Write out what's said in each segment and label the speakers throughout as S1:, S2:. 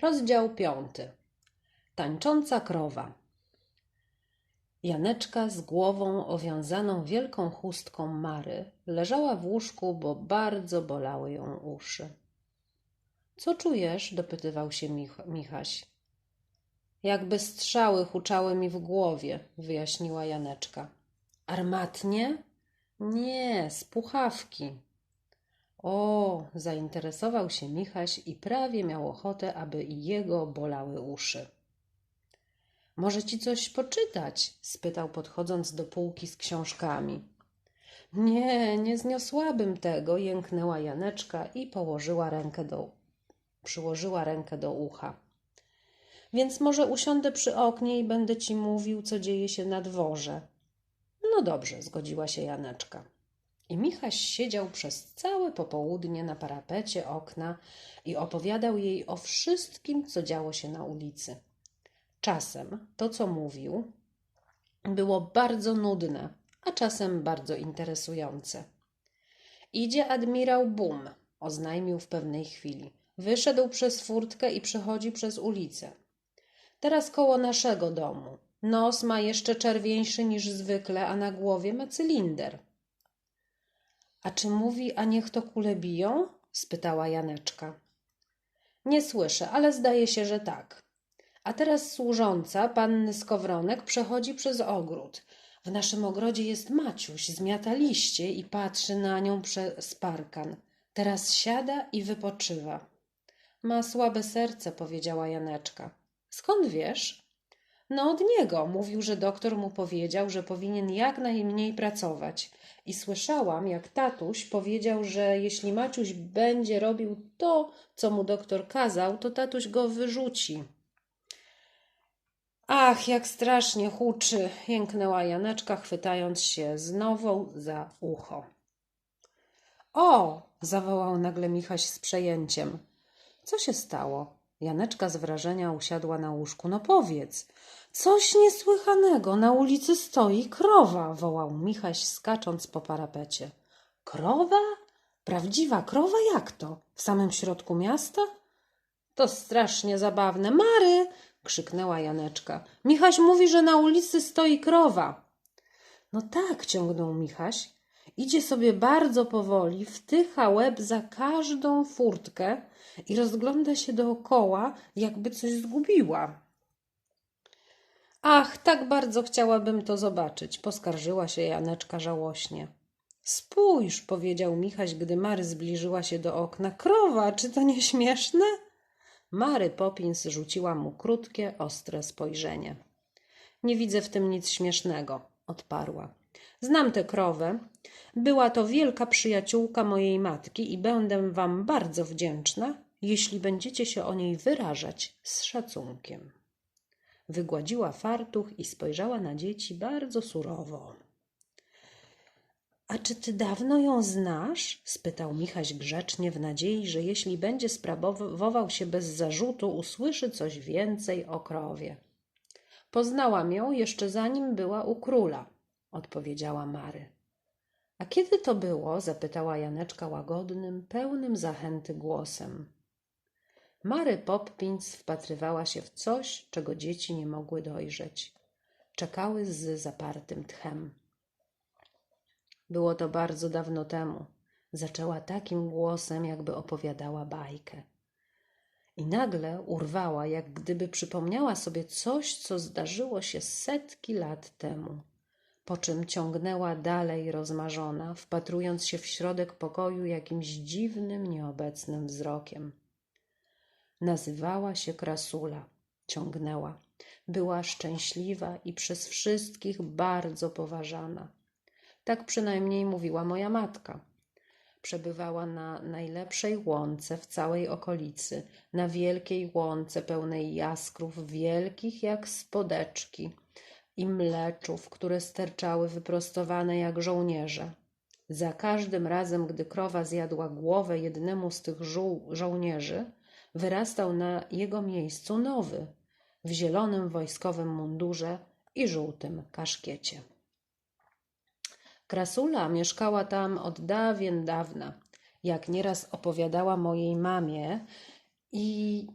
S1: Rozdział piąty. Tańcząca krowa. Janeczka z głową owiązaną wielką chustką Mary leżała w łóżku, bo bardzo bolały ją uszy. Co czujesz? dopytywał się Mich- Michaś. Jakby strzały huczały mi w głowie, wyjaśniła Janeczka. Armatnie? Nie, z puchawki. O, zainteresował się Michaś i prawie miał ochotę, aby i jego bolały uszy. Może ci coś poczytać? spytał, podchodząc do półki z książkami. Nie, nie zniosłabym tego, jęknęła Janeczka i położyła rękę do, przyłożyła rękę do ucha. Więc może usiądę przy oknie i będę ci mówił, co dzieje się na dworze. No dobrze, zgodziła się Janeczka. I Michaś siedział przez całe popołudnie na parapecie okna i opowiadał jej o wszystkim, co działo się na ulicy. Czasem to, co mówił, było bardzo nudne, a czasem bardzo interesujące. Idzie admirał Bum, oznajmił w pewnej chwili. Wyszedł przez furtkę i przechodzi przez ulicę. Teraz koło naszego domu. Nos ma jeszcze czerwieńszy niż zwykle, a na głowie ma cylinder. A czy mówi, a niech to kule biją? spytała Janeczka. Nie słyszę, ale zdaje się, że tak. A teraz służąca, panny Skowronek, przechodzi przez ogród. W naszym ogrodzie jest Maciuś, zmiata liście i patrzy na nią przez parkan. Teraz siada i wypoczywa. Ma słabe serce, powiedziała Janeczka. Skąd wiesz? No od niego. Mówił, że doktor mu powiedział, że powinien jak najmniej pracować. I słyszałam, jak tatuś powiedział, że jeśli Maciuś będzie robił to, co mu doktor kazał, to tatuś go wyrzuci. Ach, jak strasznie huczy, jęknęła Janeczka, chwytając się znowu za ucho. O! zawołał nagle Michaś z przejęciem. Co się stało? Janeczka z wrażenia usiadła na łóżku. No powiedz, coś niesłychanego, na ulicy stoi krowa, wołał Michaś, skacząc po parapecie. Krowa? Prawdziwa krowa? Jak to? W samym środku miasta? To strasznie zabawne. Mary! krzyknęła Janeczka. Michaś mówi, że na ulicy stoi krowa. No tak, ciągnął Michaś. Idzie sobie bardzo powoli, wtycha łeb za każdą furtkę i rozgląda się dookoła, jakby coś zgubiła. Ach, tak bardzo chciałabym to zobaczyć, poskarżyła się Janeczka żałośnie. Spójrz, powiedział Michaś, gdy Mary zbliżyła się do okna. Krowa, czy to nie śmieszne? Mary Poppins rzuciła mu krótkie, ostre spojrzenie. Nie widzę w tym nic śmiesznego, odparła. Znam tę krowę. Była to wielka przyjaciółka mojej matki i będę wam bardzo wdzięczna, jeśli będziecie się o niej wyrażać z szacunkiem. Wygładziła fartuch i spojrzała na dzieci bardzo surowo. A czy ty dawno ją znasz? spytał Michaś grzecznie w nadziei, że jeśli będzie sprawował się bez zarzutu, usłyszy coś więcej o krowie. Poznałam ją jeszcze zanim była u króla, odpowiedziała Mary. A kiedy to było? zapytała Janeczka łagodnym, pełnym zachęty głosem. Mary Poppins wpatrywała się w coś, czego dzieci nie mogły dojrzeć. Czekały z zapartym tchem. Było to bardzo dawno temu. Zaczęła takim głosem, jakby opowiadała bajkę. I nagle urwała, jak gdyby przypomniała sobie coś, co zdarzyło się setki lat temu. Po czym ciągnęła dalej rozmarzona, wpatrując się w środek pokoju jakimś dziwnym, nieobecnym wzrokiem. Nazywała się Krasula, ciągnęła. Była szczęśliwa i przez wszystkich bardzo poważana. Tak przynajmniej mówiła moja matka. Przebywała na najlepszej łące w całej okolicy, na wielkiej łące pełnej jaskrów wielkich jak spodeczki i mleczów, które sterczały wyprostowane jak żołnierze. Za każdym razem, gdy krowa zjadła głowę jednemu z tych żół- żołnierzy, wyrastał na jego miejscu nowy, w zielonym wojskowym mundurze i żółtym kaszkiecie. Krasula mieszkała tam od dawien dawna, jak nieraz opowiadała mojej mamie i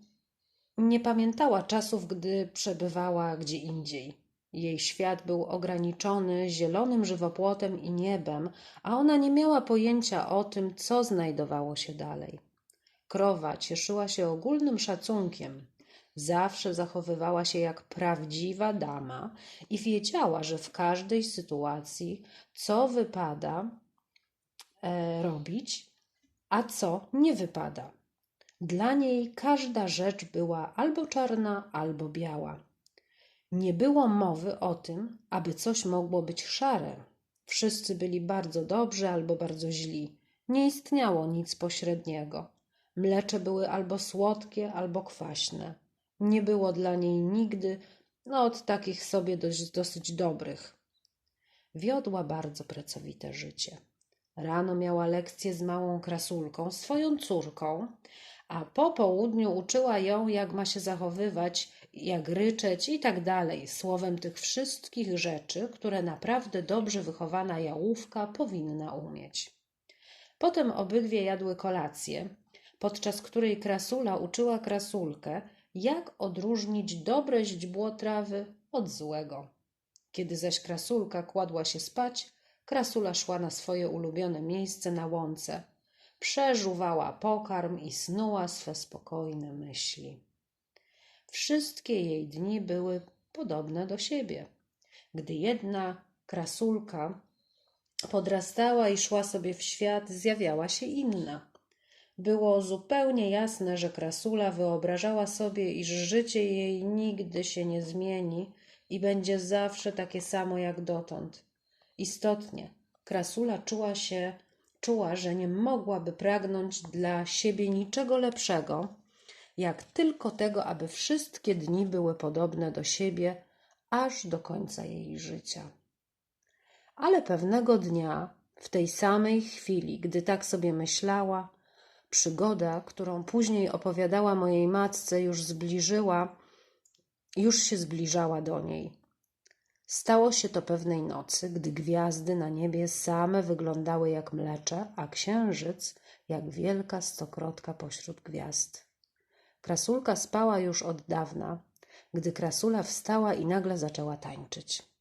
S1: Nie pamiętała czasów, gdy przebywała gdzie indziej. Jej świat był ograniczony zielonym żywopłotem i niebem, a ona nie miała pojęcia o tym, co znajdowało się dalej. Krowa cieszyła się ogólnym szacunkiem. Zawsze zachowywała się jak prawdziwa dama i wiedziała, że w każdej sytuacji, co wypada e, robić, a co nie wypada. Dla niej każda rzecz była albo czarna, albo biała. Nie było mowy o tym, aby coś mogło być szare. Wszyscy byli bardzo dobrzy albo bardzo źli. Nie istniało nic pośredniego. Mlecze były albo słodkie, albo kwaśne. Nie było dla niej nigdy, no od takich sobie dość, dosyć dobrych. Wiodła bardzo pracowite życie. Rano miała lekcję z małą krasulką, swoją córką, a po południu uczyła ją, jak ma się zachowywać, jak ryczeć i tak dalej. Słowem tych wszystkich rzeczy, które naprawdę dobrze wychowana jałówka powinna umieć. Potem obydwie jadły kolację, podczas której krasula uczyła krasulkę, jak odróżnić dobre źdźbło trawy od złego. Kiedy zaś krasulka kładła się spać, krasula szła na swoje ulubione miejsce na łące. Przeżuwała pokarm i snuła swe spokojne myśli. Wszystkie jej dni były podobne do siebie. Gdy jedna krasulka podrastała i szła sobie w świat, zjawiała się inna. Było zupełnie jasne, że krasula wyobrażała sobie, iż życie jej nigdy się nie zmieni i będzie zawsze takie samo jak dotąd. Istotnie, krasula czuła się, czuła, że nie mogłaby pragnąć dla siebie niczego lepszego, jak tylko tego, aby wszystkie dni były podobne do siebie, aż do końca jej życia. Ale pewnego dnia, w tej samej chwili, gdy tak sobie myślała, przygoda, którą później opowiadała mojej matce, już zbliżyła, już się zbliżała do niej. Stało się to pewnej nocy, gdy gwiazdy na niebie same wyglądały jak mlecze, a księżyc jak wielka stokrotka pośród gwiazd. Krasulka spała już od dawna, gdy krasula wstała i nagle zaczęła tańczyć.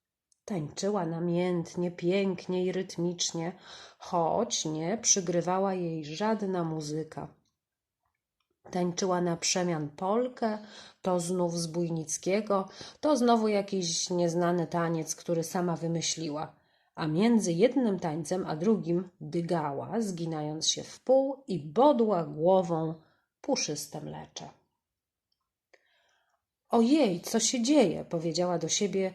S1: Tańczyła namiętnie, pięknie i rytmicznie, choć nie przygrywała jej żadna muzyka. Tańczyła na przemian polkę, to znów z Bujnickiego, to znowu jakiś nieznany taniec, który sama wymyśliła, a między jednym tańcem a drugim dygała, zginając się w pół i bodła głową puszyste mlecze. Ojej, co się dzieje? powiedziała do siebie,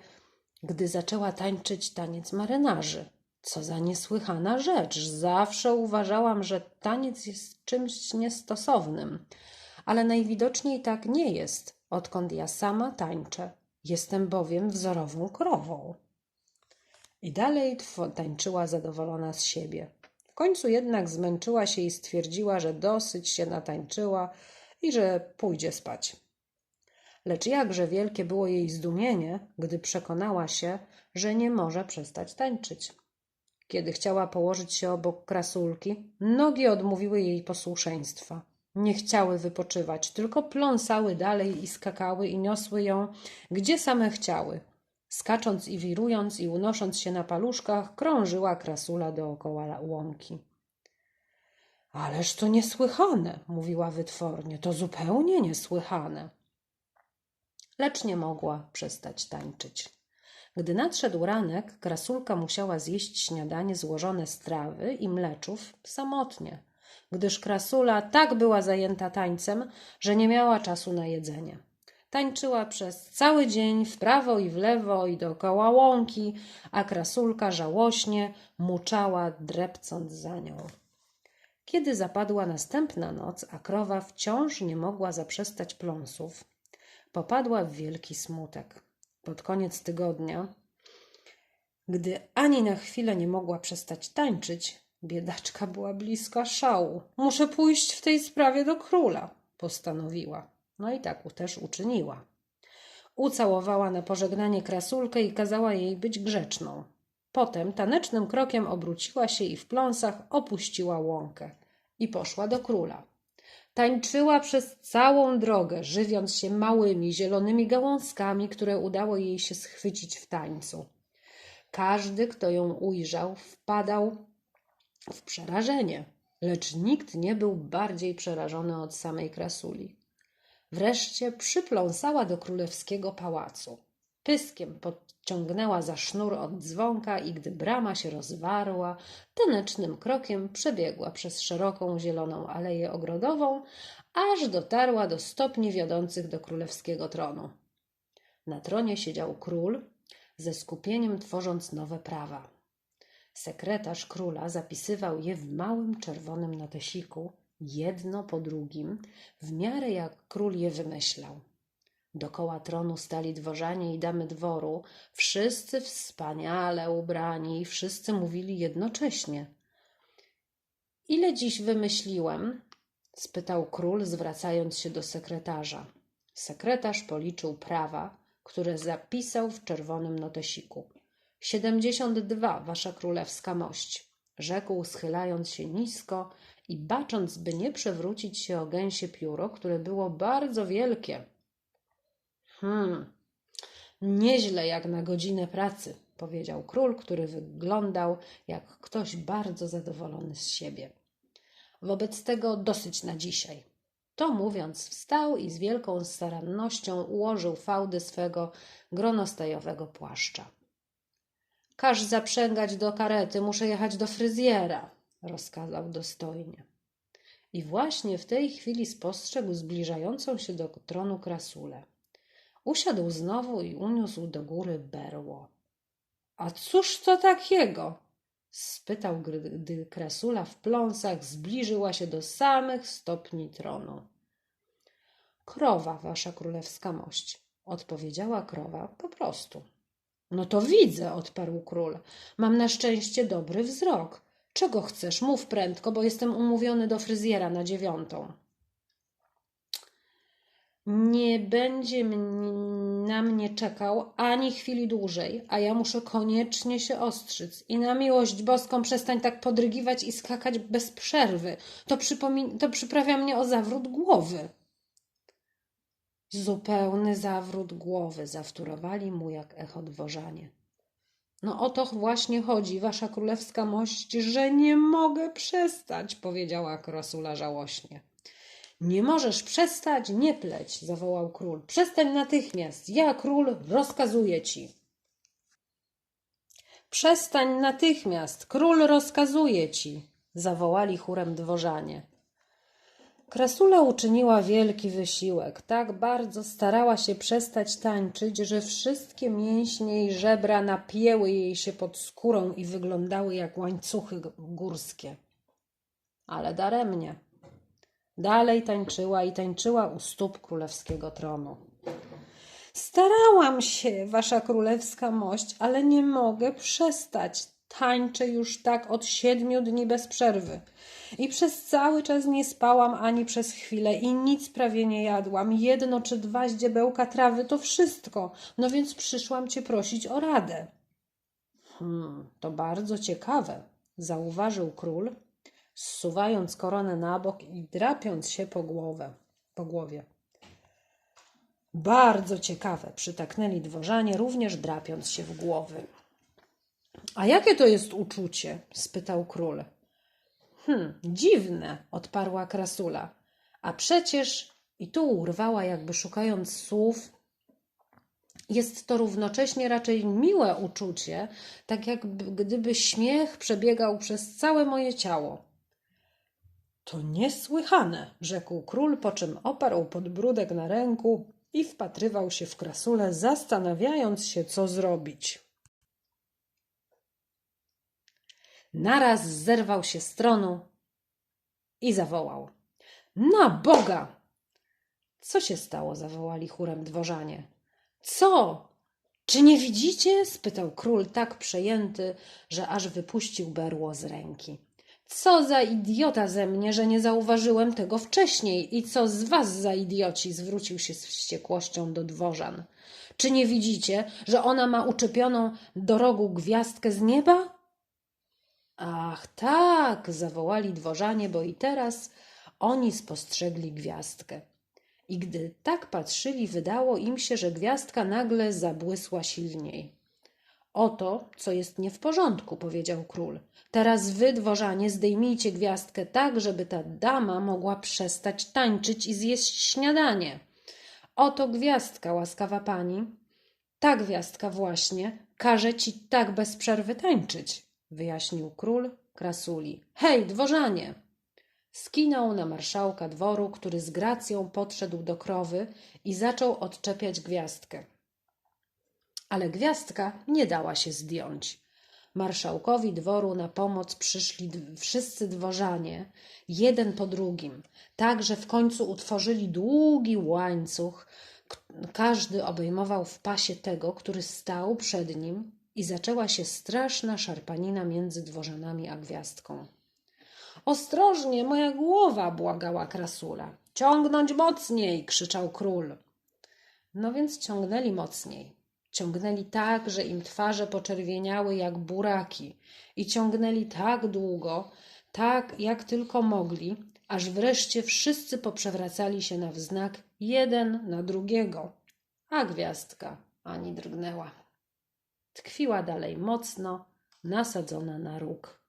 S1: gdy zaczęła tańczyć taniec marynarzy. Co za niesłychana rzecz. Zawsze uważałam, że taniec jest czymś niestosownym, ale najwidoczniej tak nie jest, odkąd ja sama tańczę. Jestem bowiem wzorową krową. I dalej tańczyła zadowolona z siebie. Końcu jednak zmęczyła się i stwierdziła, że dosyć się natańczyła i że pójdzie spać. Lecz jakże wielkie było jej zdumienie, gdy przekonała się, że nie może przestać tańczyć. Kiedy chciała położyć się obok krasulki, nogi odmówiły jej posłuszeństwa. Nie chciały wypoczywać, tylko pląsały dalej i skakały i niosły ją, gdzie same chciały. Skacząc i wirując i unosząc się na paluszkach, krążyła krasula dookoła łąki. Ależ to niesłychane, mówiła wytwornie, to zupełnie niesłychane. Lecz nie mogła przestać tańczyć. Gdy nadszedł ranek, krasulka musiała zjeść śniadanie złożone z trawy i mleczów samotnie, gdyż krasula tak była zajęta tańcem, że nie miała czasu na jedzenie. Tańczyła przez cały dzień w prawo i w lewo i dookoła łąki, a krasulka żałośnie muczała, drepcąc za nią. Kiedy zapadła następna noc, a krowa wciąż nie mogła zaprzestać pląsów, popadła w wielki smutek. Pod koniec tygodnia, gdy ani na chwilę nie mogła przestać tańczyć, biedaczka była bliska szału. Muszę pójść w tej sprawie do króla, postanowiła. No i tak też uczyniła. Ucałowała na pożegnanie krasulkę i kazała jej być grzeczną. Potem tanecznym krokiem obróciła się i w pląsach opuściła łąkę i poszła do króla. Tańczyła przez całą drogę, żywiąc się małymi, zielonymi gałązkami, które udało jej się schwycić w tańcu. Każdy, kto ją ujrzał, wpadał w przerażenie, lecz nikt nie był bardziej przerażony od samej krasuli. Wreszcie przypląsała do królewskiego pałacu. Pyskiem podciągnęła za sznur od dzwonka i gdy brama się rozwarła, tanecznym krokiem przebiegła przez szeroką zieloną aleję ogrodową, aż dotarła do stopni wiodących do królewskiego tronu. Na tronie siedział król, ze skupieniem tworząc nowe prawa. Sekretarz króla zapisywał je w małym czerwonym notesiku, jedno po drugim, w miarę jak król je wymyślał. Dokoła tronu stali dworzanie i damy dworu, wszyscy wspaniale ubrani i wszyscy mówili jednocześnie. Ile dziś wymyśliłem? spytał król, zwracając się do sekretarza. Sekretarz policzył prawa, które zapisał w czerwonym notesiku. Siedemdziesiąt dwa, wasza królewska mość, rzekł, schylając się nisko i bacząc, by nie przewrócić się o gęsie pióro, które było bardzo wielkie. Hmm, nieźle jak na godzinę pracy, powiedział król, który wyglądał jak ktoś bardzo zadowolony z siebie. Wobec tego dosyć na dzisiaj. To mówiąc, wstał i z wielką starannością ułożył fałdy swego gronostajowego płaszcza. Każ zaprzęgać do karety, muszę jechać do fryzjera, rozkazał dostojnie. I właśnie w tej chwili spostrzegł zbliżającą się do tronu krasulę. Usiadł znowu i uniósł do góry berło. A cóż to takiego? spytał, gdy krasula w pląsach zbliżyła się do samych stopni tronu. Krowa, wasza królewska mość, odpowiedziała krowa po prostu. No to widzę, odparł król. Mam na szczęście dobry wzrok. Czego chcesz? Mów prędko, bo jestem umówiony do fryzjera na dziewiątą. Nie będzie na mnie czekał ani chwili dłużej, a ja muszę koniecznie się ostrzyc. I na miłość boską przestań tak podrygiwać i skakać bez przerwy. To, to przyprawia mnie o zawrót głowy. Zupełny zawrót głowy, zawtórowali mu jak echo dworzanie. No o to właśnie chodzi, wasza królewska mość, że nie mogę przestać, powiedziała krasula żałośnie. Nie możesz przestać, nie pleć, zawołał król. Przestań natychmiast, ja król rozkazuję ci. Przestań natychmiast, król rozkazuje ci, zawołali chórem dworzanie. Krasula uczyniła wielki wysiłek. Tak bardzo starała się przestać tańczyć, że wszystkie mięśnie i żebra napięły jej się pod skórą i wyglądały jak łańcuchy górskie. Ale daremnie. Dalej tańczyła i tańczyła u stóp królewskiego tronu. Starałam się, wasza królewska mość, ale nie mogę przestać. Tańczę już tak od siedmiu dni bez przerwy. I przez cały czas nie spałam ani przez chwilę i nic prawie nie jadłam. Jedno czy dwa ździebełka trawy to wszystko. No więc przyszłam cię prosić o radę. Hmm, to bardzo ciekawe, zauważył król, zsuwając koronę na bok i drapiąc się po głowę, po głowie. Bardzo ciekawe, przytaknęli dworzanie, również drapiąc się w głowy. A jakie to jest uczucie? spytał król. Hm, dziwne, odparła krasula. A przecież, i tu urwała, jakby szukając słów, jest to równocześnie raczej miłe uczucie, tak jak gdyby śmiech przebiegał przez całe moje ciało. To niesłychane, rzekł król, po czym oparł podbródek na ręku i wpatrywał się w krasulę, zastanawiając się, co zrobić. Naraz zerwał się z tronu i zawołał. Na Boga! Co się stało? zawołali chórem dworzanie. Co? Czy nie widzicie? spytał król tak przejęty, że aż wypuścił berło z ręki. Co za idiota ze mnie, że nie zauważyłem tego wcześniej i co z was za idioci? zwrócił się z wściekłością do dworzan. Czy nie widzicie, że ona ma uczepioną do rogu gwiazdkę z nieba? Ach, tak, zawołali dworzanie, bo i teraz oni spostrzegli gwiazdkę. I gdy tak patrzyli, wydało im się, że gwiazdka nagle zabłysła silniej. Oto, co jest nie w porządku, powiedział król. Teraz wy, dworzanie, zdejmijcie gwiazdkę tak, żeby ta dama mogła przestać tańczyć i zjeść śniadanie. Oto gwiazdka, łaskawa pani. Ta gwiazdka właśnie każe ci tak bez przerwy tańczyć, wyjaśnił król krasuli. Hej, dworzanie! Skinął na marszałka dworu, który z gracją podszedł do krowy i zaczął odczepiać gwiazdkę. Ale gwiazdka nie dała się zdjąć. Marszałkowi dworu na pomoc przyszli wszyscy dworzanie, jeden po drugim, tak że w końcu utworzyli długi łańcuch. Każdy obejmował w pasie tego, który stał przed nim i zaczęła się straszna szarpanina między dworzanami a gwiazdką. Ostrożnie, moja głowa, błagała krasula. Ciągnąć mocniej, krzyczał król. No więc ciągnęli mocniej. Ciągnęli tak, że im twarze poczerwieniały jak buraki i ciągnęli tak długo, tak jak tylko mogli, aż wreszcie wszyscy poprzewracali się na wznak jeden na drugiego, a gwiazdka ani drgnęła. Tkwiła dalej mocno, nasadzona na róg.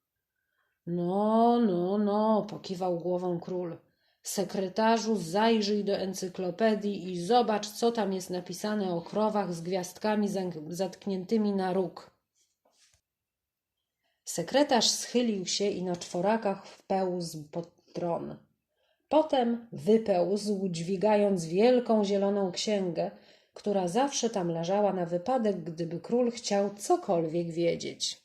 S1: No, no, no, pokiwał głową król. Sekretarzu, zajrzyj do encyklopedii i zobacz, co tam jest napisane o krowach z gwiazdkami zatkniętymi na róg. Sekretarz schylił się i na czworakach wpełzł pod tron. Potem wypełzł, dźwigając wielką zieloną księgę, która zawsze tam leżała na wypadek, gdyby król chciał cokolwiek wiedzieć.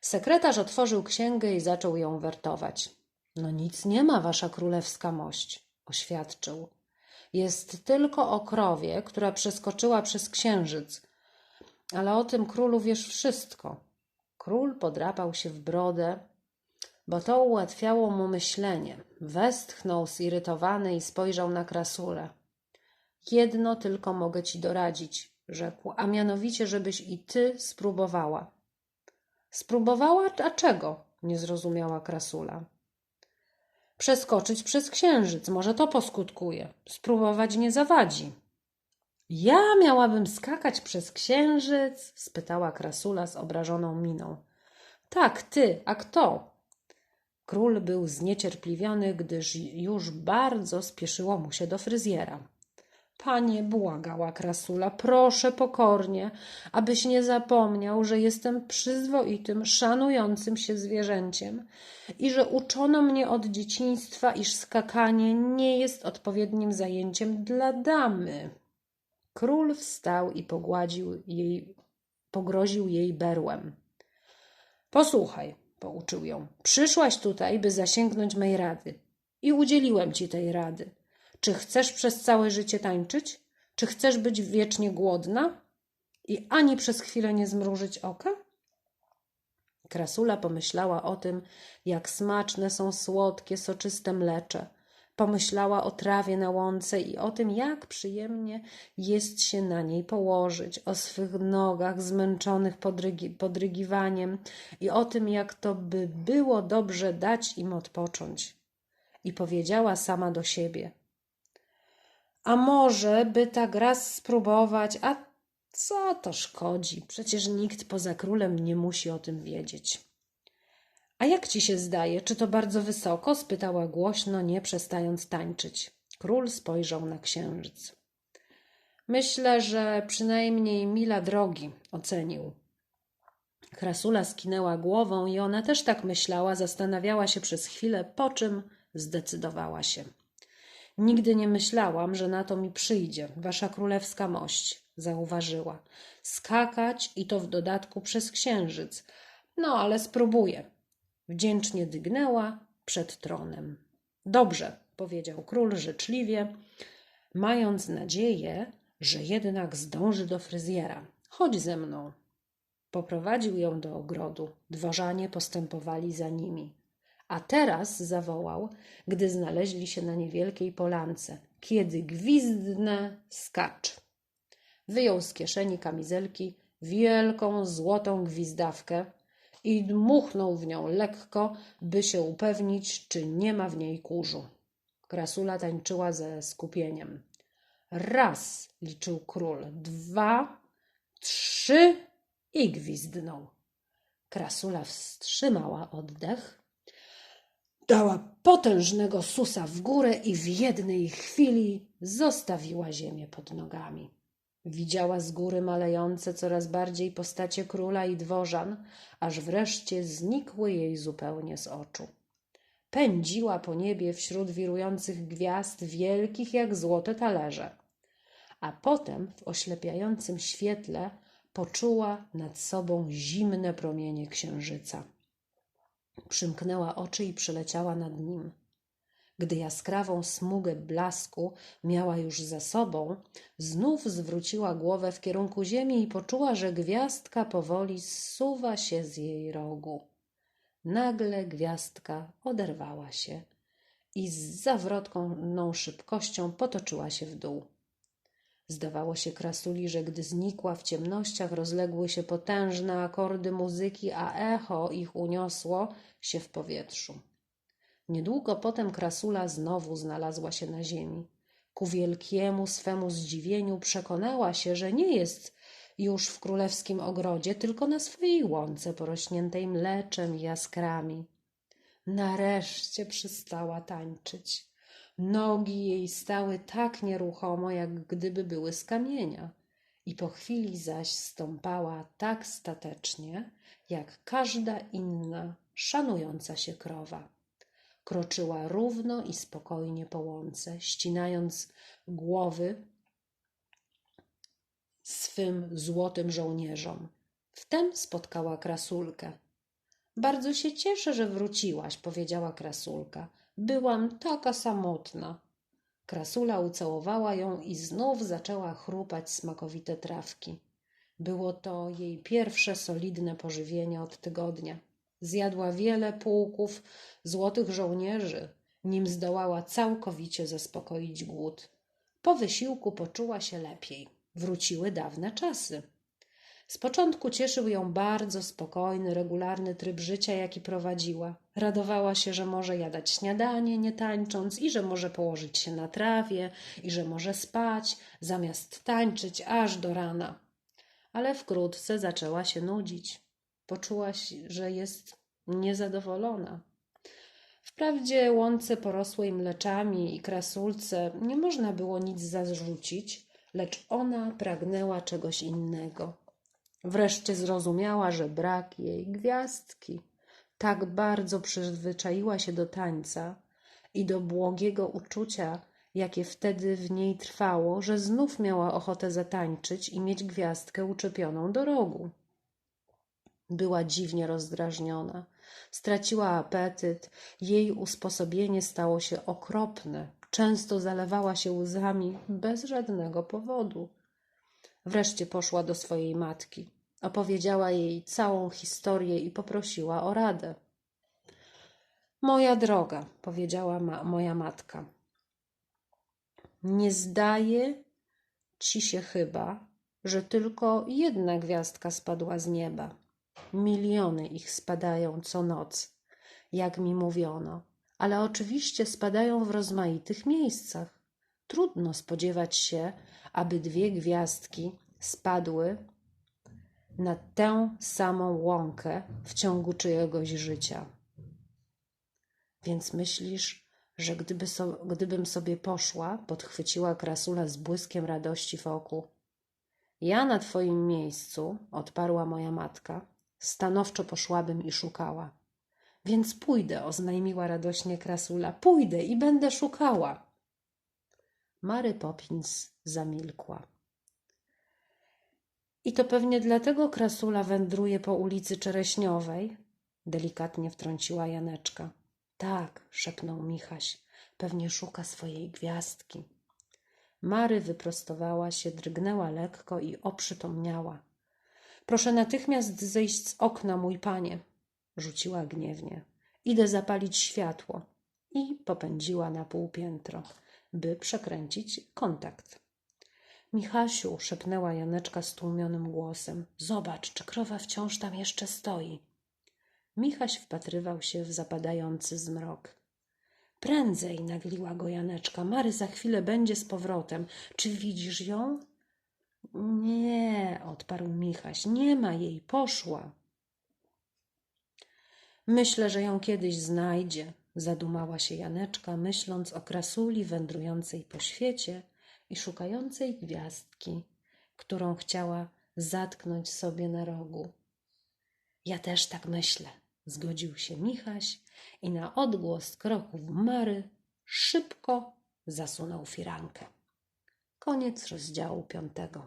S1: Sekretarz otworzył księgę i zaczął ją wertować. No nic nie ma, wasza królewska mość, oświadczył. Jest tylko o krowie, która przeskoczyła przez księżyc. Ale o tym królu wiesz wszystko. Król podrapał się w brodę, bo to ułatwiało mu myślenie. Westchnął zirytowany i spojrzał na krasulę. Jedno tylko mogę ci doradzić, rzekł, a mianowicie, żebyś i ty spróbowała. Spróbowała, a czego? nie zrozumiała krasula. Przeskoczyć przez księżyc, może to poskutkuje. Spróbować nie zawadzi. Ja miałabym skakać przez księżyc? spytała krasula z obrażoną miną. Tak, ty, a kto? Król był zniecierpliwiony, gdyż już bardzo spieszyło mu się do fryzjera. Panie, błagała krasula, proszę pokornie, abyś nie zapomniał, że jestem przyzwoitym, szanującym się zwierzęciem i że uczono mnie od dzieciństwa, iż skakanie nie jest odpowiednim zajęciem dla damy. Król wstał i pogładził jej, pogroził jej berłem. Posłuchaj, pouczył ją. Przyszłaś tutaj, by zasięgnąć mej rady. I udzieliłem ci tej rady. Czy chcesz przez całe życie tańczyć? Czy chcesz być wiecznie głodna? I ani przez chwilę nie zmrużyć oka? Krasula pomyślała o tym, jak smaczne są słodkie, soczyste mlecze. Pomyślała o trawie na łące i o tym, jak przyjemnie jest się na niej położyć, o swych nogach zmęczonych podrygi, podrygiwaniem i o tym, jak to by było dobrze dać im odpocząć. I powiedziała sama do siebie – a może by tak raz spróbować, a co to szkodzi? Przecież nikt poza królem nie musi o tym wiedzieć. A jak ci się zdaje, czy to bardzo wysoko? spytała głośno, nie przestając tańczyć. Król spojrzał na księżyc. Myślę, że przynajmniej mila drogi, ocenił. Krasula skinęła głową i ona też tak myślała, zastanawiała się przez chwilę, po czym zdecydowała się. Nigdy nie myślałam, że na to mi przyjdzie, wasza królewska mość, zauważyła. Skakać i to w dodatku przez księżyc. No, ale spróbuję. Wdzięcznie dygnęła przed tronem. Dobrze, powiedział król życzliwie, mając nadzieję, że jednak zdąży do fryzjera. Chodź ze mną. Poprowadził ją do ogrodu. Dworzanie postępowali za nimi. A teraz zawołał, gdy znaleźli się na niewielkiej polance. Kiedy gwizdnę, skacz. Wyjął z kieszeni kamizelki wielką złotą gwizdawkę i dmuchnął w nią lekko, by się upewnić, czy nie ma w niej kurzu. Krasula tańczyła ze skupieniem. Raz liczył król, dwa, trzy i gwizdnął. Krasula wstrzymała oddech, dała potężnego susa w górę i w jednej chwili zostawiła ziemię pod nogami. Widziała z góry malejące coraz bardziej postacie króla i dworzan, aż wreszcie znikły jej zupełnie z oczu. Pędziła po niebie wśród wirujących gwiazd wielkich jak złote talerze, a potem w oślepiającym świetle poczuła nad sobą zimne promienie księżyca. Przymknęła oczy i przyleciała nad nim. Gdy jaskrawą smugę blasku miała już za sobą, znów zwróciła głowę w kierunku ziemi i poczuła, że gwiazdka powoli zsuwa się z jej rogu. Nagle gwiazdka oderwała się i z zawrotną szybkością potoczyła się w dół. Zdawało się krasuli, że gdy znikła w ciemnościach, rozległy się potężne akordy muzyki, a echo ich uniosło się w powietrzu. Niedługo potem krasula znowu znalazła się na ziemi. Ku wielkiemu swemu zdziwieniu przekonała się, że nie jest już w królewskim ogrodzie, tylko na swojej łące porośniętej mleczem i jaskrami. Nareszcie przestała tańczyć. Nogi jej stały tak nieruchomo, jak gdyby były z kamienia, i po chwili zaś stąpała tak statecznie, jak każda inna szanująca się krowa. Kroczyła równo i spokojnie po łące, ścinając głowy swym złotym żołnierzom. Wtem spotkała krasulkę. Bardzo się cieszę, że wróciłaś, powiedziała krasulka. Byłam taka samotna. Krasula ucałowała ją i znów zaczęła chrupać smakowite trawki. Było to jej pierwsze solidne pożywienie od tygodnia. Zjadła wiele pułków złotych żołnierzy, nim zdołała całkowicie zaspokoić głód. Po wysiłku poczuła się lepiej. Wróciły dawne czasy. Z początku cieszył ją bardzo spokojny, regularny tryb życia, jaki prowadziła. Radowała się, że może jadać śniadanie, nie tańcząc, i że może położyć się na trawie, i że może spać, zamiast tańczyć aż do rana. Ale wkrótce zaczęła się nudzić. Poczuła, że jest niezadowolona. Wprawdzie łące porosłej mleczami i krasulce nie można było nic zarzucić, lecz ona pragnęła czegoś innego. Wreszcie zrozumiała, że brak jej gwiazdki. Tak bardzo przyzwyczaiła się do tańca i do błogiego uczucia, jakie wtedy w niej trwało, że znów miała ochotę zatańczyć i mieć gwiazdkę uczepioną do rogu. Była dziwnie rozdrażniona. Straciła apetyt, jej usposobienie stało się okropne. Często zalewała się łzami bez żadnego powodu. Wreszcie poszła do swojej matki. Opowiedziała jej całą historię i poprosiła o radę. Moja droga, powiedziała ma moja matka, nie zdaje ci się chyba, że tylko jedna gwiazdka spadła z nieba. Miliony ich spadają co noc, jak mi mówiono, ale oczywiście spadają w rozmaitych miejscach. Trudno spodziewać się, aby dwie gwiazdki spadły na tę samą łąkę w ciągu czyjegoś życia. Więc myślisz, że gdyby so, gdybym sobie poszła, podchwyciła krasula z błyskiem radości w oku. Ja na twoim miejscu, odparła moja matka, stanowczo poszłabym i szukała. Więc pójdę, oznajmiła radośnie krasula. Pójdę i będę szukała. Mary Poppins zamilkła. I to pewnie dlatego krasula wędruje po ulicy Czereśniowej? Delikatnie wtrąciła Janeczka. Tak, szepnął Michaś. Pewnie szuka swojej gwiazdki. Mary wyprostowała się, drgnęła lekko i oprzytomniała. Proszę natychmiast zejść z okna, mój panie, rzuciła gniewnie. Idę zapalić światło. I popędziła na półpiętro, by przekręcić kontakt. Michasiu, szepnęła Janeczka stłumionym głosem, zobacz, czy krowa wciąż tam jeszcze stoi. Michaś wpatrywał się w zapadający zmrok. Prędzej, nagliła go Janeczka. Mary za chwilę będzie z powrotem. Czy widzisz ją? Nie, odparł Michaś. Nie ma jej, poszła. Myślę, że ją kiedyś znajdzie, zadumała się Janeczka, myśląc o krasuli wędrującej po świecie i szukającej gwiazdki, którą chciała zatknąć sobie na rogu. Ja też tak myślę, zgodził się Michaś i na odgłos kroków Mary szybko zasunął firankę. Koniec rozdziału piątego.